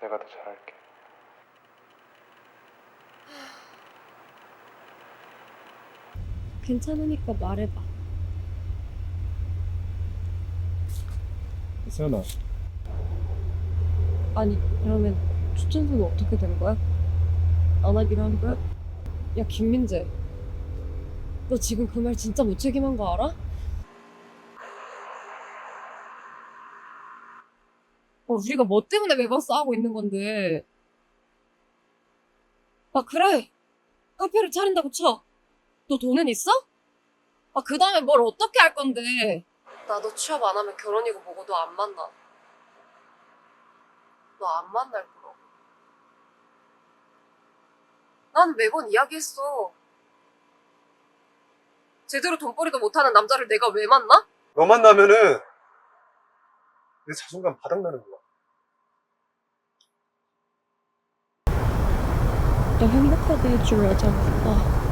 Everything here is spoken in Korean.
내가 더 잘할게. 괜찮으니까 말해봐. 세연아, 아니 그러면 추천서는 어떻게 된 거야? 안 하기로 한 거야? 야 김민재 너 지금 그 말 진짜 무책임한 거 알아? 어, 우리가 뭐 때문에 매번 싸우고 있는 건데 아 그래 카페를 차린다고 쳐 너 돈은 있어? 아 그 다음에 뭘 어떻게 할 건데 나너 취업 안 하면 결혼이고 뭐고 너 안 만나 너 안 만날 거라고. 난 매번 이야기했어. 제대로 돈벌이도 못하는 남자를 내가 왜 만나? 너 만나면은 내 자존감 바닥나는 거야. 너 행복하게 해줄 여자가